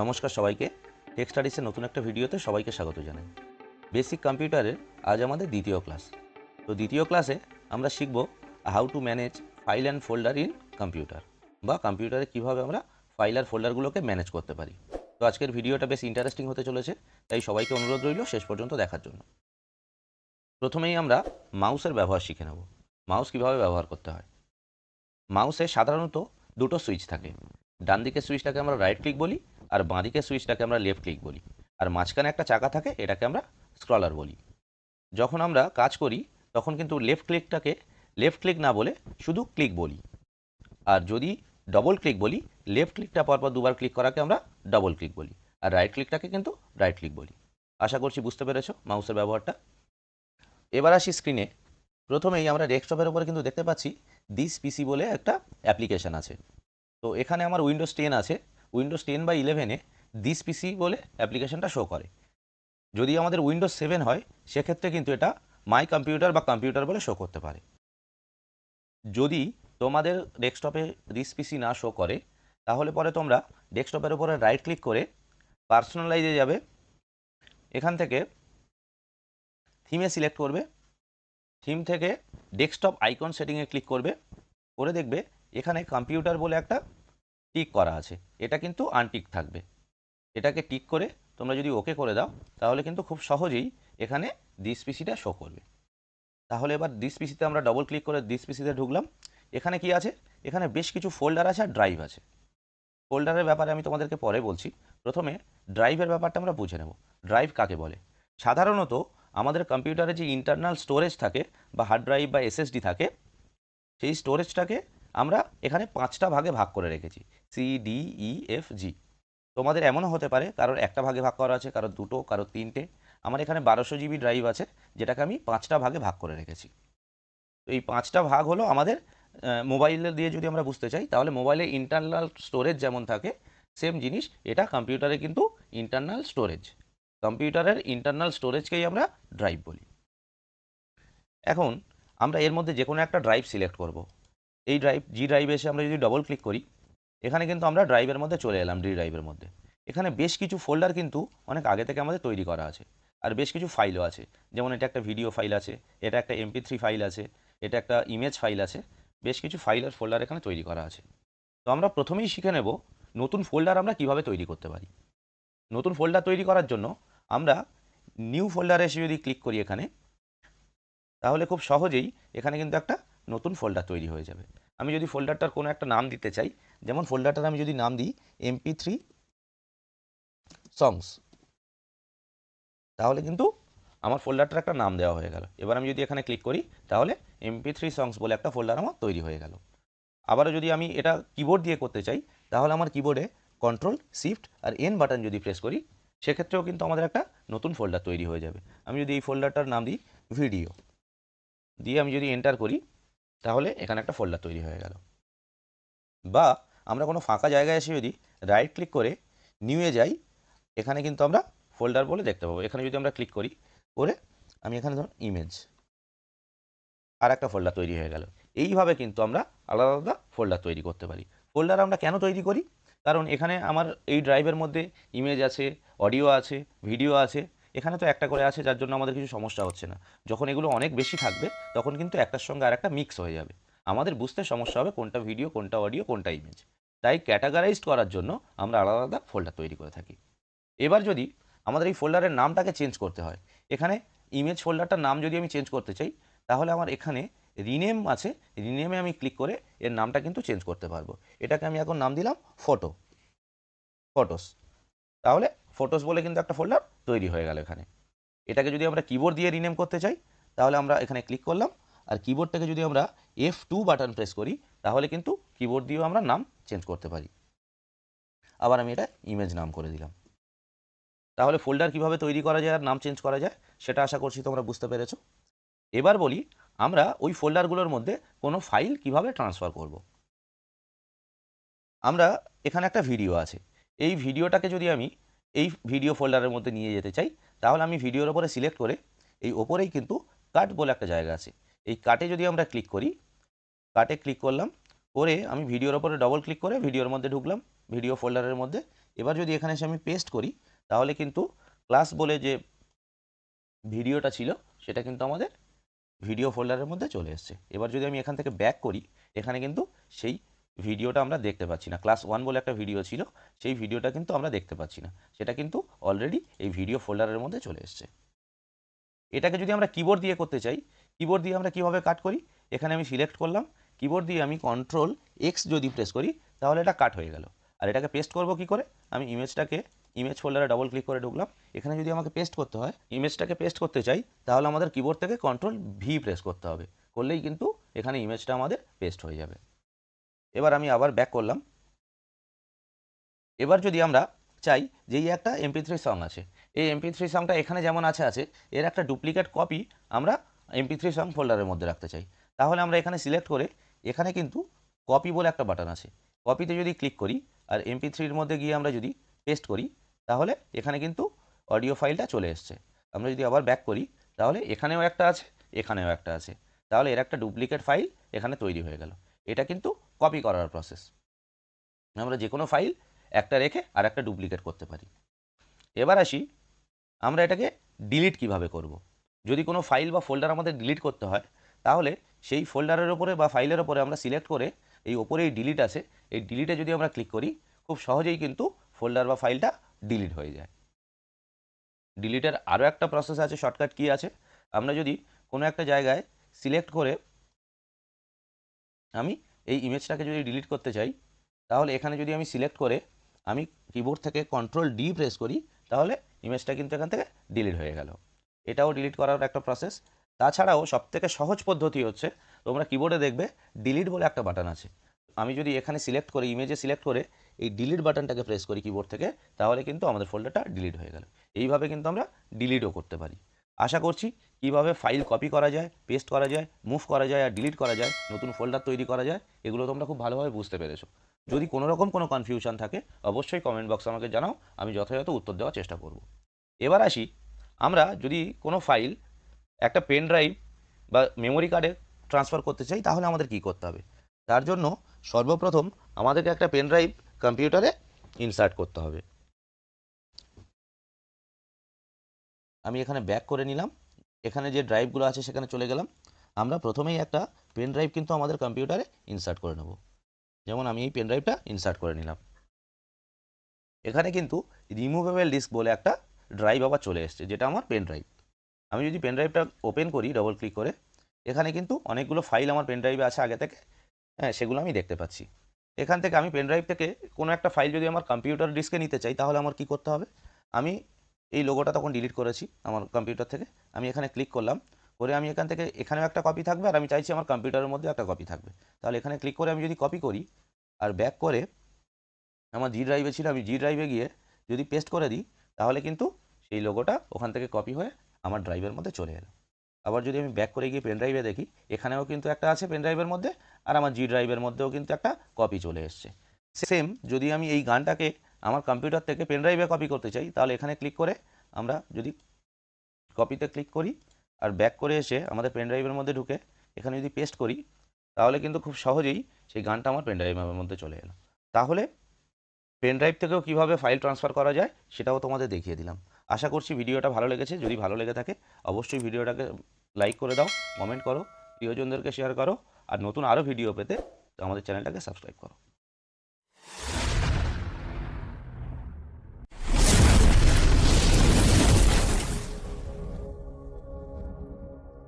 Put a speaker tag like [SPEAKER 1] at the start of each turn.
[SPEAKER 1] নমস্কার সবাইকে। টেক স্টাডিসের নতুন একটা ভিডিওতে সবাইকে স্বাগত জানাই। বেসিক কম্পিউটারের আজ আমাদের দ্বিতীয় ক্লাস তো দ্বিতীয় ক্লাসে আমরা শিখব how to manage file and folder in computer বা কম্পিউটারে কীভাবে আমরা ফাইল আর ফোল্ডারগুলোকে ম্যানেজ করতে পারি। তো আজকের ভিডিওটা বেশ ইন্টারেস্টিং হতে চলেছে, তাই সবাইকে অনুরোধ রইল শেষ পর্যন্ত দেখার জন্য। প্রথমেই আমরা মাউসের ব্যবহার শিখে নেব। মাউস কীভাবে ব্যবহার করতে হয়? মাউসে সাধারণত দুটো সুইচ থাকে। ডান দিকের সুইচটাকে আমরা রাইট ক্লিক বলি আর বাঁ দিকের সুইচটাকে আমরা লেফট ক্লিক বলি। আর মাঝখানে একটা চাকা থাকে, এটাকে আমরা স্ক্রলার বলি। যখন আমরা কাজ করি, তখন কিন্তু লেফট ক্লিকটাকে লেফট ক্লিক না বলে শুধু ক্লিক বলি। আর যদি ডবল ক্লিক বলি লেফট ক্লিকটা পরপর দুবার ক্লিক করাকে আমরা ডবল ক্লিক বলি। আর রাইট ক্লিকটাকে কিন্তু রাইট ক্লিক বলি। আশা করছি বুঝতে পেরেছ মাউসের ব্যবহারটা। এবার আসি স্ক্রিনে প্রথমেই আমরা ডেস্কটপের উপরে কিন্তু দেখতে পাচ্ছি দিস পিসি বলে একটা অ্যাপ্লিকেশান আছে। তো এখানে আমার উইন্ডোজ টেন আছে। উইন্ডোজ টেন বা ইলেভেনে দিস পিসি বলে অ্যাপ্লিকেশনটা শো করে। যদি আমাদের উইন্ডোজ সেভেন হয়, সেক্ষেত্রে কিন্তু এটা মাই কম্পিউটার বা কম্পিউটার বলে শো করতে পারে। যদি তোমাদের ডেস্কটপে দিস পিসি না শো করে, তাহলে পরে তোমরা ডেস্কটপের উপরে রাইট ক্লিক করে পার্সোনালাইজে যাবে। এখান থেকে থিমে সিলেক্ট করবে। থিম থেকে ডেস্কটপ আইকন সেটিংয়ে ক্লিক করবে। করে দেখবে এখানে কম্পিউটার বলে একটা টিক করা আছে। এটা কিন্তু আনটিক থাকবে। এটাকে টিক করে তোমরা যদি ওকে করে দাও, তাহলে কিন্তু খুব সহজেই এখানে দিস পিসিটা শো করবে। তাহলে এবার দিস পিসিতে আমরা ডবল ক্লিক করে দিস পিসিতে ঢুকলাম। এখানে কি আছে? এখানে বেশ কিছু ফোল্ডার আছে আর ড্রাইভ আছে। ফোল্ডারের ব্যাপারে আমি তোমাদেরকে পরে বলছি। প্রথমে ড্রাইভের ব্যাপারটা আমরা বুঝে নেব। ড্রাইভ কাকে বলে? সাধারণত আমাদের কম্পিউটারে যে ইন্টারনাল স্টোরেজ থাকে বা হার্ড ড্রাইভ বা এসএসডি থাকে, সেই স্টোরেজটাকে আমরা এখানে পাঁচটা ভাগে ভাগ করে রেখেছি। C D E F G তোমাদের এমনও হতে পারে, কারোর একটা ভাগে ভাগ করা আছে, কারোর দুটো, কারোর তিনটে। আমার এখানে বারোশো জিবি ড্রাইভ আছে, যেটাকে আমি পাঁচটা ভাগে ভাগ করে রেখেছি। তো এই পাঁচটা ভাগ হলো আমাদের মোবাইলে দিয়ে যদি আমরা বুঝতে চাই, তাহলে মোবাইলে ইন্টারনাল স্টোরেজ যেমন থাকে সেম জিনিস, এটা কম্পিউটারে কিন্তু ইন্টারনাল স্টোরেজ কম্পিউটারের ইন্টারনাল স্টোরেজকেই আমরা ড্রাইভ বলি। এখন, আমরা এর মধ্যে যে কোনো একটা ড্রাইভ সিলেক্ট করব। এই ড্রাইভ জি ড্রাইভে এসে আমরা যদি ডবল ক্লিক করি এখানে কিন্তু আমরা ড্রাইভের মধ্যে চলে এলাম ডি ড্রাইভের মধ্যে। এখানে বেশ কিছু ফোল্ডার কিন্তু অনেক আগে থেকে আমাদের তৈরি করা আছে। আর বেশ কিছু ফাইলও আছে। যেমন এটা একটা ভিডিও ফাইল আছে, এটা একটা এমপি থ্রি ফাইল আছে, এটা একটা ইমেজ ফাইল আছে, বেশ কিছু ফাইল আর ফোল্ডার এখানে তৈরি করা আছে। তো আমরা প্রথমেই শিখে নেব নতুন ফোল্ডার আমরা কীভাবে তৈরি করতে পারি। নতুন ফোল্ডার তৈরি করার জন্য আমরা নিউ ফোল্ডারে এসে যদি ক্লিক করি এখানে, তাহলে খুব সহজেই এখানে কিন্তু একটা নতুন ফোল্ডার তৈরি হয়ে যাবে। আমি যদি ফোল্ডারটার কোনো একটা নাম দিতে চাই, যেমন ফোল্ডারটার আমি যদি নাম দিই এমপি থ্রি সংস তাহলে কিন্তু আমার ফোল্ডারটার একটা নাম দেওয়া হয়ে গেল। এবার আমি যদি এখানে ক্লিক করি, তাহলে এমপি থ্রি সংস বলে একটা ফোল্ডার আমার তৈরি হয়ে গেল। আবারও যদি আমি এটা কিবোর্ড দিয়ে করতে চাই, তাহলে আমার কিবোর্ডে কন্ট্রোল শিফট আর এন বাটন যদি প্রেস করি, সেক্ষেত্রেও কিন্তু আমাদের একটা নতুন ফোল্ডার তৈরি হয়ে যাবে। আমি যদি এই ফোল্ডারটার নাম দিই ভিডিও দিয়ে আমি যদি এন্টার করি তাহলে এখানে একটা ফোল্ডার তৈরি হয়ে গেল। বা আমরা কোনো ফাঁকা জায়গায় এসে যদি রাইট ক্লিক করে নিউয়ে যাই, এখানে কিন্তু আমরা ফোল্ডার বলে দেখতে পাবো। এখানে যদি আমরা ক্লিক করি, করে আমি এখানে ধরুন ইমেজ আর একটা ফোল্ডার তৈরি হয়ে গেল। এইভাবে কিন্তু আমরা আলাদা আলাদা ফোল্ডার তৈরি করতে পারি। ফোল্ডার আমরা কেন তৈরি করি? কারণ এখানে আমার এই ড্রাইভের মধ্যে ইমেজ আছে অডিও আছে ভিডিও আছে। এখানে তো একটা করে আছে যার জন্য আমাদের কিছু সমস্যা হচ্ছে না। যখন এগুলো অনেক বেশি থাকবে, তখন কিন্তু একটার সঙ্গে আর একটা মিক্স হয়ে যাবে। আমাদের বুঝতে সমস্যা হবে কোনটা ভিডিও কোনটা অডিও কোনটা ইমেজ তাই ক্যাটাগরাইজড করার জন্য আমরা আলাদা আলাদা ফোল্ডার তৈরি করে থাকি। এবার যদি আমাদের এই ফোল্ডারের নামটাকে চেঞ্জ করতে হয়, এখানে ইমেজ ফোল্ডারটার নাম যদি আমি চেঞ্জ করতে চাই, তাহলে আমার এখানে রিনেম আছে রিনেমে আমি ক্লিক করে এর নামটা কিন্তু চেঞ্জ করতে পারব। এটাকে আমি এখন নাম দিলাম ফটো ফটোস তাহলে ফটোস বলে কিন্তু একটা ফোল্ডার তৈরি হয়ে গেল এখানে। এটাকে যদি আমরা কিবোর্ড দিয়ে রিনেম করতে চাই, তাহলে আমরা এখানে ক্লিক করলাম। আর কিবোর্ডটাকে যদি আমরা এফ টু বাটন প্রেস করি, তাহলে কিন্তু কিবোর্ড দিয়েও আমরা নাম চেঞ্জ করতে পারি। আবার আমি এটা ইমেজ নাম করে দিলাম। তাহলে ফোল্ডার কীভাবে তৈরি করা যায় আর নাম চেঞ্জ করা যায়, সেটা আশা করছি তোমরা বুঝতে পেরেছ। এবার বলি, আমরা ওই ফোল্ডারগুলোর মধ্যে কোনো ফাইল কীভাবে ট্রান্সফার করব। আমরা এখানে একটা ভিডিও আছে। এই ভিডিওটাকে যদি আমি এই ভিডিও ফোল্ডারের মধ্যে নিয়ে যেতে চাই, তাহলে আমি ভিডিওর ওপরে সিলেক্ট করে এই ওপরেই কিন্তু কাট বলে একটা জায়গা আছে। এই কাটে যদি আমরা ক্লিক করি কাটে ক্লিক করলাম, করে আমি ভিডিওর ওপরে ডবল ক্লিক করে ভিডিওর মধ্যে ঢুকলাম ভিডিও ফোল্ডারের মধ্যে। এবার যদি এখানে এসে আমি পেস্ট করি, তাহলে কিন্তু ক্লাস বলে যে ভিডিওটা ছিল, সেটা কিন্তু আমাদের ভিডিও ফোল্ডারের মধ্যে চলে এসছে। এবার যদি আমি এখান থেকে ব্যাক করি, এখানে কিন্তু সেই ভিডিওটা আমরা দেখতে পাচ্ছি না। ক্লাস ওয়ান বলে একটা ভিডিও ছিল, সেই ভিডিওটা কিন্তু আমরা দেখতে পাচ্ছি না। সেটা কিন্তু অলরেডি এই ভিডিও ফোল্ডারের মধ্যে চলে এসছে। এটাকে যদি আমরা কিবোর্ড দিয়ে করতে চাই কিবোর্ড দিয়ে আমরা কীভাবে কাট করি? এখানে আমি সিলেক্ট করলাম কিবোর্ড দিয়ে আমি কন্ট্রোল এক্স যদি প্রেস করি, তাহলে এটা কাট হয়ে গেল। আর এটাকে পেস্ট করব কি করে? আমি ইমেজটাকে ইমেজ ফোল্ডারে ডবল ক্লিক করে ঢুকলাম। এখানে যদি আমাকে পেস্ট করতে হয় ইমেজটাকে পেস্ট করতে চাই, তাহলে আমাদের কিবোর্ড থেকে কন্ট্রোল ভি প্রেস করতে হবে। করলেই কিন্তু এখানে ইমেজটা আমাদের পেস্ট হয়ে যাবে। এবার আমি আবার ব্যাক করলাম। এবার যদি আমরা চাই যে এই একটা এমপি থ্রি সং আছে, এই এমপি থ্রি সংটা এখানে যেমন আছে আছে, এর একটা ডুপ্লিকেট কপি আমরা এমপি থ্রি সং ফোল্ডারের মধ্যে রাখতে চাই। তাহলে আমরা এখানে সিলেক্ট করে এখানে কিন্তু কপি বলে একটা বাটন আছে। কপিতে যদি ক্লিক করি আর এমপি থ্রির মধ্যে গিয়ে আমরা যদি পেস্ট করি, তাহলে এখানে কিন্তু অডিও ফাইলটা চলে এসছে। আমরা যদি আবার ব্যাক করি, তাহলে এখানেও একটা আছে, এখানেও একটা আছে। তাহলে এর একটা ডুপ্লিকেট ফাইল এখানে তৈরি হয়ে গেল। এটা কিন্তু কপি করার প্রসেস আমরা যে কোনো ফাইল একটা রেখে আর একটা ডুপ্লিকেট করতে পারি। এবার আসি, আমরা এটাকে ডিলিট কীভাবে করব। যদি কোনো ফাইল বা ফোল্ডার আমাদের ডিলিট করতে হয়, তাহলে সেই ফোল্ডারের ওপরে বা ফাইলের ওপরে আমরা সিলেক্ট করে এই ওপরে এই ডিলিট আছে। এই ডিলিটে যদি আমরা ক্লিক করি, খুব সহজেই কিন্তু ফোল্ডার বা ফাইলটা ডিলিট হয়ে যায়। ডিলিটের আরও একটা প্রসেস আছে শর্টকাট কি আছে? আমরা যদি কোনো একটা জায়গায় সিলেক্ট করে আমি এই ইমেজটাকে যদি ডিলিট করতে চাই, তাহলে এখানে যদি আমি সিলেক্ট করে আমি কিবোর্ড থেকে কন্ট্রোল ডি প্রেস করি, তাহলে ইমেজটা কিন্তু এখান থেকে ডিলিট হয়ে গেল। এটাও ডিলিট করার একটা প্রসেস তাছাড়াও সবথেকে সহজ পদ্ধতি হচ্ছে, তোমরা কিবোর্ডে দেখবে ডিলিট বলে একটা বাটন আছে। আমি যদি এখানে সিলেক্ট করে ইমেজে সিলেক্ট করে এই ডিলিট বাটনটাকে প্রেস করি কিবোর্ড থেকে, তাহলে কিন্তু আমাদের ফোল্ডারটা ডিলিট হয়ে গেল। এইভাবে কিন্তু আমরা ডিলিটও করতে পারি। আশা করছি কীভাবে ফাইল কপি করা যায় পেস্ট করা যায় মুভ করা যায়, আর ডিলিট করা যায়, নতুন ফোল্ডার তৈরি করা যায়, এগুলো তোমরা খুব ভালোভাবে বুঝতে পেরেছ। যদি কোনো রকম কোনো কনফিউশন থাকে, অবশ্যই কমেন্ট বক্সে আমাকে জানাও, আমি যথাযথ উত্তর দেওয়ার চেষ্টা করব। এবার আসি, আমরা যদি কোনো ফাইল একটা পেন ড্রাইভ বা মেমোরি কার্ডে ট্রান্সফার করতে চাই, তাহলে আমাদের কি করতে হবে? তার জন্য সর্বপ্রথম আমাদেরকে একটা পেন ড্রাইভ কম্পিউটারে ইনসার্ট করতে হবে। আমি এখানে ব্যাক করে নিলাম। এখানে যে ড্রাইভগুলো আছে সেখানে চলে গেলাম। আমরা প্রথমেই একটা পেন ড্রাইভ কিন্তু আমাদের কম্পিউটারে ইনসার্ট করে নেব। যেমন আমি এই পেন ড্রাইভটা ইনসার্ট করে নিলাম। এখানে কিন্তু রিমুভেবল ডিস্ক বলে একটা ড্রাইভ আবার চলে এসছে, যেটা আমার পেন ড্রাইভ আমি যদি পেন ড্রাইভটা ওপেন করি ডবল ক্লিক করে, এখানে কিন্তু অনেকগুলো ফাইল আমার পেন ড্রাইভে আছে আগে থেকে। হ্যাঁ সেগুলো আমি দেখতে পাচ্ছি। এখান থেকে আমি পেন ড্রাইভ থেকে কোনো একটা ফাইল যদি আমার কম্পিউটার ডিস্কে নিতে চাই, তাহলে আমার কি করতে হবে? আমি এই লোগোটা তখন ডিলিট করেছি আমার কম্পিউটার থেকে। আমি এখানে ক্লিক করলাম, করে আমি এখান থেকে, এখানেও একটা কপি থাকবে আর আমি চাইছি আমার কম্পিউটারের মধ্যে একটা কপি থাকবে। তাহলে এখানে ক্লিক করে আমি যদি কপি করি আর ব্যাক করে আমার জি ড্রাইভে ছিল, আমি জি ড্রাইভে গিয়ে যদি পেস্ট করে দিই, তাহলে কিন্তু সেই লোগোটা ওখান থেকে কপি হয়ে আমার ড্রাইভের মধ্যে চলে এলো। আবার যদি আমি ব্যাক করে গিয়ে পেন ড্রাইভে দেখি, এখানেও কিন্তু একটা আছে পেন ড্রাইভের মধ্যে আর আমার জি ড্রাইভের মধ্যেও কিন্তু একটা কপি চলে এসছে। সেম যদি আমি এই গানটাকে আমার কম্পিউটার থেকে পেনড্রাইভে কপি করতে চাই, তাহলে এখানে ক্লিক করে আমরা যদি কপিতে ক্লিক করি আর ব্যাক করে এসে আমাদের পেনড্রাইভের মধ্যে ঢুকে এখানে যদি পেস্ট করি, তাহলে কিন্তু খুব সহজেই সেই গানটা আমার পেনড্রাইভের মধ্যে চলে এলো। তাহলে পেনড্রাইভ থেকেও কীভাবে ফাইল ট্রান্সফার করা যায় সেটাও তোমাদের দেখিয়ে দিলাম। আশা করছি ভিডিওটা ভালো লেগেছে। যদি ভালো লেগে থাকে, অবশ্যই ভিডিওটাকে লাইক করে দাও কমেন্ট করো, প্রিয়জনদেরকে শেয়ার করো, আর নতুন আরও ভিডিও পেতে আমাদের চ্যানেলটাকে সাবস্ক্রাইব করো।